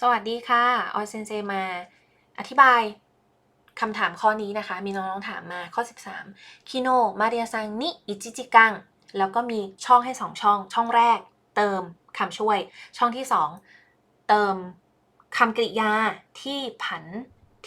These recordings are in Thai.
สวัสดีค่ะ ออยเซนเซมา อธิบายคำถามข้อนี้นะคะ มีน้องๆถามมาข้อ 13 คิโน มาเรียซังนิ อิจิจิกัง แล้วก็มีช่องให้ 2 ช่อง ช่องแรก เติมคำช่วย ช่องที่ 2 เติมคำกริยาที่ผัน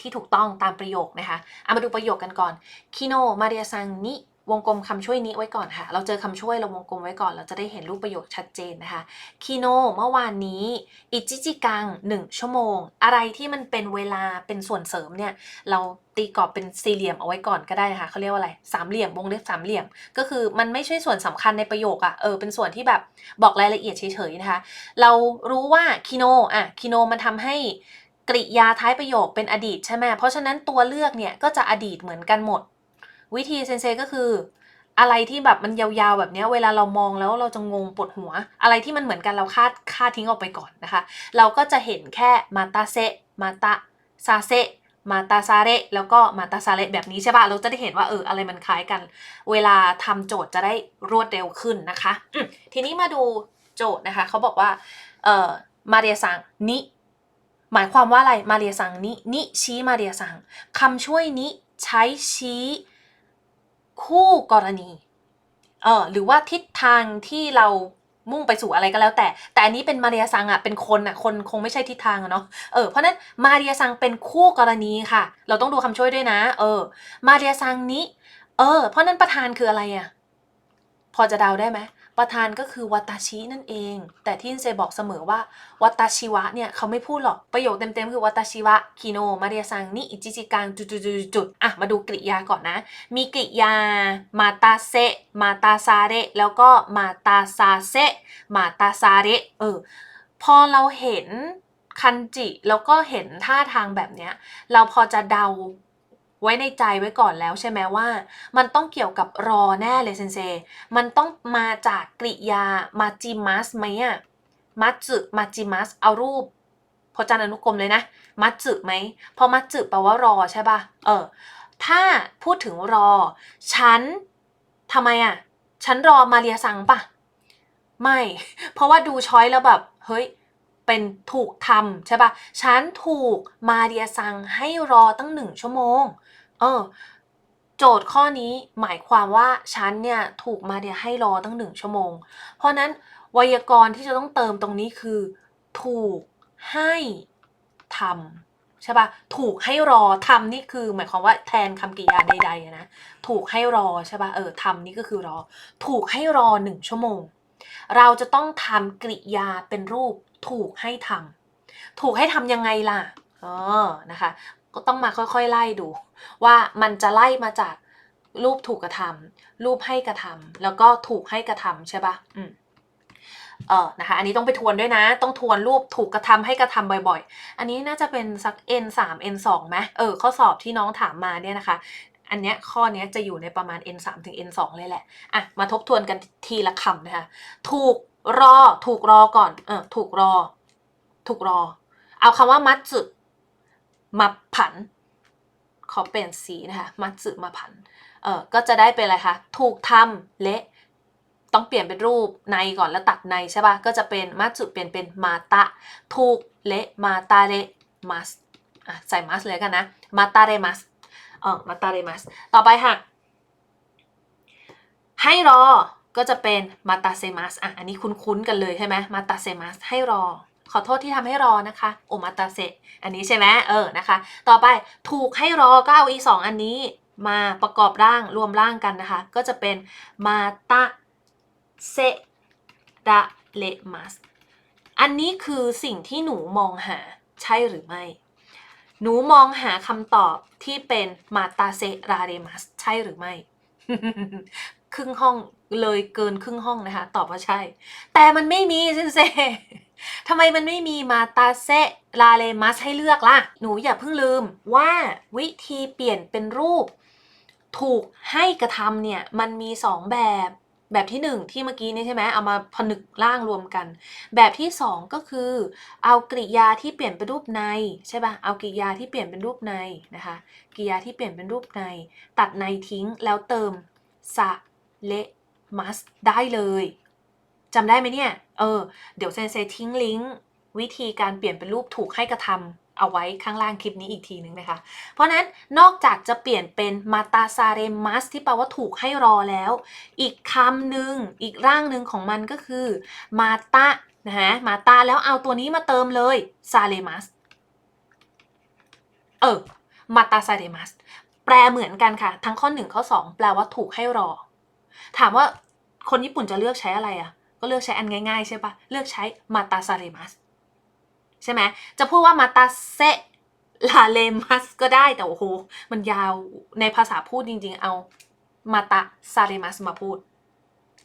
ที่ถูกต้องตามประโยคนะคะ เอามาดูประโยคกันก่อน คิโน มาเรียซังนิ วงกลมคำช่วยนี้ไว้ก่อนค่ะ เราเจอคำช่วยเราวงกลมไว้ก่อน เราจะได้เห็นรูปประโยคชัดเจนนะคะคิโนเมื่อวานนี้อิจิจิกังหนึ่งชั่วโมง อะไรที่มันเป็นเวลาเป็นส่วนเสริมเนี่ย เราตีกรอบเป็นสี่เหลี่ยมเอาไว้ก่อนก็ได้นะคะเขาเรียกว่าอะไรสามเหลี่ยมวงเล็บสามเหลี่ยม ก็คือมันไม่ใช่ส่วนสำคัญในประโยคอะเออเป็นส่วนที่แบบบอกรายละเอียดเฉยๆนะคะ เรารู้ว่าคิโนอะคิโนมันทำให้กริยาท้ายประโยคเป็นอดีตใช่ไหมเพราะฉะนั้นตัวเลือกเนี่ยก็จะอดีตเหมือนกันหมด วิธีเซนเซก็คือ อะไรที่แบบมันยาวๆแบบนี้เวลาเรามองแล้วเราจะงงปวดหัว อะไรที่มันเหมือนกันเราคาดคาดทิ้งออกไปก่อนนะคะ เราก็จะเห็นแค่มาตาเซมาตาซาเซมาตาซาเรแล้วก็มาตาซาเรแบบนี้ใช่ปะเราจะได้เห็นว่าเอออะไรมันคล้ายกัน เวลาทำโจทย์จะได้รวดเร็วขึ้นนะคะทีนี้มาดูโจทย์นะคะเขาบอกว่าเอ่อมาเรียซังนิหมายความว่าอะไรมาเรียซังนินิชี้มาเรียซังคำช่วยนิใช้ชี้ คู่กรณีเออหรือว่าทิศทางที่เรามุ่งไปสู่อะไรก็แล้วแต่ แต่อันนี้เป็นมาเรียซังอะเป็นคนอะคนคงไม่ใช่ทิศทางอะเนาะเออเพราะนั้นมาเรียซังเป็นคู่กรณีค่ะ เราต้องดูคำช่วยด้วยนะ เออ มาเรียซังนี้ เออ เพราะนั้นประธานคืออะไรอะพอจะเดาได้ไหม ประธานก็คือวัตชินั่นเอง แต่ที่เซบอกเสมอว่าวัตชิวะเนี่ยเขาไม่พูดหรอกประโยคเต็มๆ คือวัตชิวะคิโนมาเรียซังนิอิจิจิกังจุดจุดๆอะมาดูกริยาก่อนนะ มีกริยามาตาเซมาตาซาเรแล้วก็มาตาซาเซมาตาซาเรเออพอเราเห็นคันจิแล้วก็เห็นท่าทางแบบเนี้ยเราพอจะเดา ไว้ในใจไว้ก่อนแล้วใช่ไหมว่า มันต้องเกี่ยวกับรอแน่เลยเซนเซ มันต้องมาจากกริยามาจิมัสไหมอะมัตสึมาจิมัสเอารูปพจนานุกรมเลยนะ มัตสึไหมพราะมัตสึแปลว่ารอใช่ป่ะเออ ถ้าพูดถึงรอ ฉันทำไมอะฉันรอมาเรียซังป่ะไม่ เพราะว่าดูช้อยแล้วแบบ เฮ้ยเป็นถูกทำใช่ปะฉันถูกมาเรียซังให้รอตั้งหนึ่งชั่วโมง เออ โจทย์ข้อนี้หมายความว่าฉันเนี่ยถูกมาเรียให้รอตั้งหนึ่งชั่วโมง เพราะนั้นไวยากรณ์ที่จะต้องเติมตรงนี้คือ ถูกให้ทำใช่ปะถูกให้รอทำนี่คือ หมายความว่าแทนคำกริยาใดๆนะถูกให้รอใช่ปะเออทำนี่ก็คือรอ ถูกให้รอหนึ่งชั่วโมง เราจะต้องทำกริยาเป็นรูป ถูกให้ทำถูกให้ทำยังไงล่ะเออนะคะ ก็ต้องมาค่อยๆไล่ดู ว่ามันจะไล่มาจากรูปถูกกระทำรูปให้กระทำแล้วก็ถูกให้กระทำใช่ปะอืมเออนะคะ อันนี้ต้องไปทวนด้วยนะ ต้องทวนรูปถูกกระทำให้กระทำบ่อยๆ อันนี้น่าจะเป็นสัก n 3 n 2ไหมเออ ข้อสอบที่น้องถามมาเนี่ยนะคะ อันเนี้ยข้อเนี้ยจะอยู่ในประมาณ n 3ถึง n 2เลยแหละ อะ มาทบทวนกันทีละคำนะคะ ถูกรอ ถูกรอก่อน เออ ถูกรอ ถูกรอ เอาคำว่ามัตสึ มาผัน ขอเปลี่ยนสีนะคะมัตสึมาผัน เออก็จะได้เป็นอะไรคะ ถูกทำเละ ต้องเปลี่ยนเป็นรูปในก่อนแล้วตัดในใช่ปะก็จะเป็นมัตสึเปลี่ยนเป็นมาตะ ถูกเละมาตาเระมัสอะใส่มัสเลยกันนะ มาตาเรมัสเออมาตาเรมัสต่อไปค่ะ ให้รอก็จะเป็นมาตาเซมัสอะ อันนี้คุ้นๆกันเลยใช่ไหมมาตาเซมัสให้รอ ขอโทษที่ทำให้รอนะคะโอมาตาเซอันนี้ใช่ไหมเออนะคะ ต่อไปถูกให้รอก็เอาอีสองอันนี้มาประกอบร่างรวมร่างกันนะคะ ก็จะเป็นมาตาเซดะเลมัสอันนี้คือสิ่งที่หนูมองหาใช่หรือไม่ หนูมองหาคำตอบที่เป็นมาตาเซราเรมัสใช่หรือไม่ รึ่งห้องเลยเกินครึ่งห้องนะคะ ตอบว่าใช่ แต่มันไม่มีเซนเซทำไมมันไม่มีมาตาเซลาเลมัสให้เลือกล่ะ หนูอย่าเพิ่งลืมว่าวิธีเปลี่ยนเป็นรูป ถูกให้กระทำเนี่ย มันมีสองแบบแบบที่หนึ่งที่เมื่อกี้นี่ใช่ไหมเอามาผนึกร่างรวมกัน แบบที่สองก็คือ เอากริยาที่เปลี่ยนเป็นรูปในใช่ป่ะเอากริยาที่เปลี่ยนเป็นรูปในนะคะกริยาที่เปลี่ยนเป็นรูปใน ตัดในทิ้งแล้วเติมสะ เลมัสได้เลยจำได้ไหมเนี่ย เออ เดี๋ยวเซนเซทิ้งลิงก์วิธีการเปลี่ยนเป็นรูปถูกให้กระทำเอาไว้ข้างล่างคลิปนี้อีกทีนึงนะคะ เพราะฉะนั้นนอกจากจะเปลี่ยนเป็นมาตาซาเรมัสที่แปลว่าถูกให้รอแล้ว อีกคำหนึ่งอีกร่างหนึ่งของมันก็คือมาตานะฮะมาตาแล้วเอาตัวนี้มาเติมเลยซาเรมัสเออมาตาซาเรมัสแปลเหมือนกันค่ะ ทั้งข้อ 1 ข้อ 2 แปลว่าถูกให้รอ ถามว่าคนญี่ปุ่นจะเลือกใช้อะไรอะ่ะ ก็เลือกใช้อันง่ายๆใช่ปะเลือกใช้มาตาซาเรมัสใช่ไหมจะพูดว่ามาตาเซลาเลมัสก็ได้แต่โอ้โหมันยาวในภาษาพูดจริงๆ เอามาตาซาเรมัสมาพูด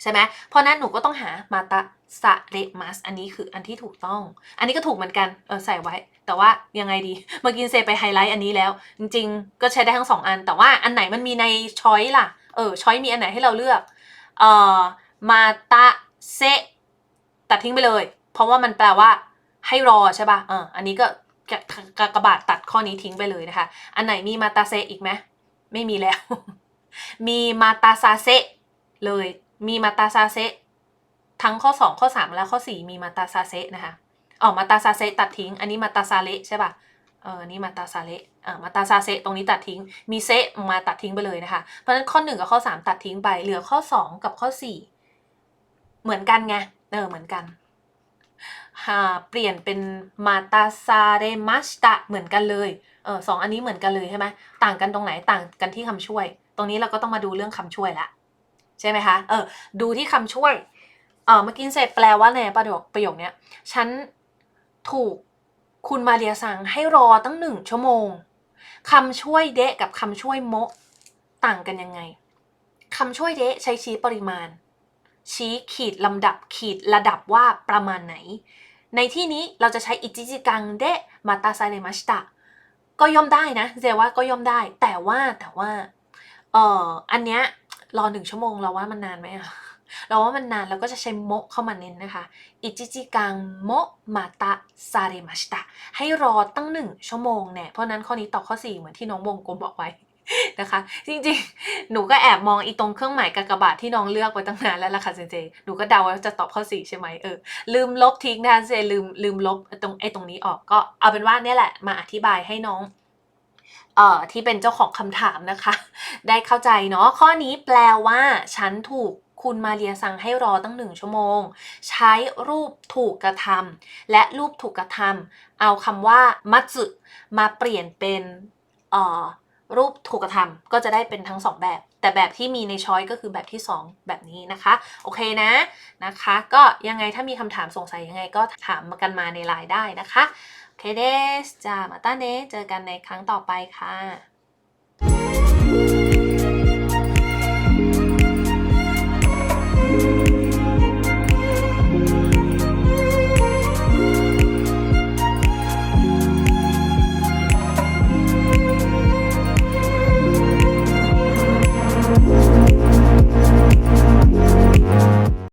ใช่ไหมเพราะนั้นหนูก็ต้องหามาตาซาเรมัสอันนี้คืออันที่ถูกต้อง อันนี้ก็ถูกเหมือนกันเออใส่ไว้ แต่ว่ายังไงดีเมื่อกี้เซไปไฮไลท์อันนี้แล้ว จริงๆ ก็ใช้ได้ทั้งสองอัน แต่ว่าอันไหนมันมีในช้อยล่ะ เออช้อยมีอันไหนให้เราเลือกเอ่อมาตาเซตัดทิ้งไปเลย เพราะว่ามันแปลว่าให้รอใช่ป่ะเอออันนี้ก็กะกะกระบาดตัดข้อนี้ทิ้งไปเลยนะคะ อันไหนมีมาตาเซอีกไหมไม่มีแล้ว มีมาตาซาเซเลย มีมาตาซาเซทั้งข้อ 2 ข้อ 3 และข้อ 4 มีมาตาซาเซนะคะอ๋อมาตาซาเซตัดทิ้ง อันนี้มาตาซาเลใช่ป่ะ เออนี่มาตาซาเลเออมาตาซาเซตรงนี้ตัดทิ้ง มีเซมาตัดทิ้งไปเลยนะคะ เพราะฉะนั้นข้อ 1 กับข้อ 3 ตัดทิ้งไป เหลือข้อ 2 กับข้อ 4 เหมือนกันไง เออ เหมือนกันหาเปลี่ยนเป็นมาตาซาเรมัสตะเหมือนกันเลย เออสองอันนี้เหมือนกันเลยใช่ไหมต่างกันตรงไหน ต่างกันที่คำช่วย ตรงนี้เราก็ต้องมาดูเรื่องคำช่วยละใช่ไหมคะ เออ ดูที่คำช่วย เออเมื่อกี้เสร็จแปลว่าในประโยคประโยคเนี้ย ฉันถูก คุณมาเรียสั่งให้รอตั้งหนึ่งชั่วโมงคำช่วยเดะกับคำช่วยโมะต่างกันยังไงคำช่วยเดะใช้ชี้ปริมาณ ชี้ขีดลำดับขีดระดับว่าประมาณไหน ในที่นี้เราจะใช้อิจิจิกังเดะมาตาไซเรมัชตะก็ย่อมได้นะเจว่าก็ย่อมได้ แต่ว่าแต่ว่าเอ่ออันเนี้ยรอหนึ่งชั่วโมงเราว่ามันนานไหมอะ เราว่ามันนานเราก็จะใช้โมะเข้ามาเน้นนะคะอิจิจิกังโมะมาตะซาเรมัชตะให้รอตั้งหนึ่งชั่วโมงเนี่ยเพราะนั้นข้อนี้ตอบข้อ 4 เหมือนที่น้องวงกลมบอกไว้นะคะ จริงๆ หนูก็แอบมองอีตรงเครื่องหมายกากบาทที่น้องเลือกไว้ตั้งนานแล้วล่ะค่ะเจเจ หนูก็เดาว่าจะตอบข้อ 4 ใช่ไหมเออ ลืมลบทิ้งนะคะเจลืมลืมลบตรงไอ้ตรงนี้ออกก็เอาเป็นว่าเนี่ยแหละมาอธิบายให้น้องเอ่อที่เป็นเจ้าของคำถามนะคะ ได้เข้าใจเนาะข้อนี้แปลว่า ฉันถูก คุณมาเรียสั่งให้รอตั้งหนึ่งชั่วโมง ใช้รูปถูกกระทำและรูปถูกกระทำเอาคำว่ามัตสึมาเปลี่ยนเป็นออรูปถูกกระทำก็จะได้เป็นทั้งสองแบบ แต่แบบที่มีในช้อยก็คือแบบที่ 2 แบบนี้นะคะ โอเคนะนะคะ ก็ยังไงถ้ามีคำถามสงสัยยังไงก็ถามกันมาในไลน์ได้นะคะ โอเคเดสจ้ามาต้าเนเจอกันในครั้งต่อไปค่ะ